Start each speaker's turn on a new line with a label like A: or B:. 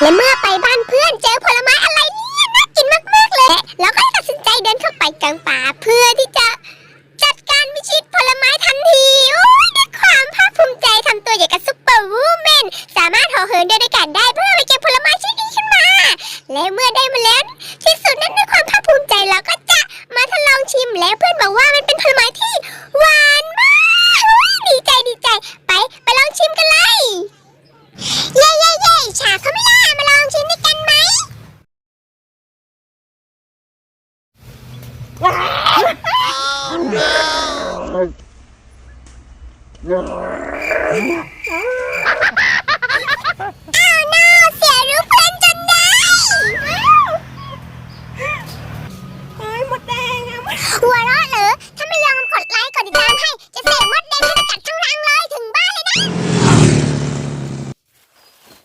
A: และเมื่อไปบ้านเพื่อนเจอผลไม้อะไรเนี่ยน่ากินมากๆเลย แล้วก็ตัดสินใจเดินเข้าไปกลางป่าเพื่อที่จะจัดการพิชิตผลไม้ทันทีโอ้ยด้วยความภาคภูมิใจทำตัวอย่างกับซุปเปอร์วูแมนสามารถห่อเหินเดินอากาศได้เพื่อไปเก็บผลไม้ชิ้นนี้ขึ้นมา และเมื่อได้มาแล้วที่สุดนั้นด้วยความภาคภูมิใจเราก็จะมาทดลองชิมแล้วเพื่อนบอกว่ามันเป็นผลไม้ที่หวาน อ้าวน่าเสียรู้เพื่อนจนได้อ้าวเฮ้ยหมดแดงอะหมดหัวเราะ